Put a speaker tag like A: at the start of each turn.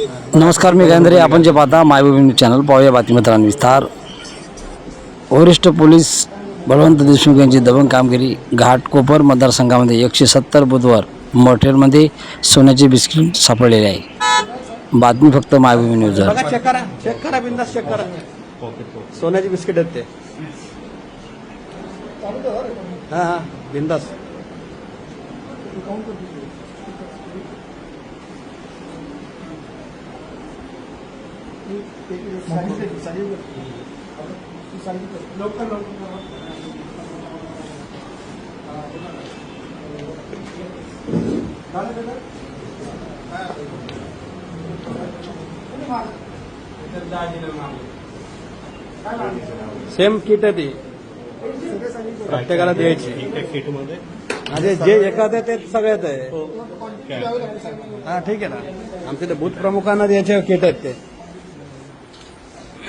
A: नमस्कार मी गांधरे आपण जे पाहता मायभूमी न्यूज चॅनल पाहूया बातमीपत्रांनी विस्तार. वरिष्ठ पोलीस बळवंत देशमुख यांची दबंग कामगिरी घाटकोपर मतदारसंघामध्ये एकशे सत्तर बुधवार मठेरमध्ये सोन्याचे बिस्किट सापडलेले आहे. बातमी फक्त मायभूमी न्यूजवर.
B: चेक करा चेक करा चेक करा. सोन्याची बिस्किट आहेत ते. सेम किट आहे ती. प्रत्येकाला द्यायची. म्हणजे जे एखाद्या ते सगळ्यात आहे. हा. ठीक आहे ना. आमच्या ते बूथ प्रमुखांना द्यायचे किट आहेत ते.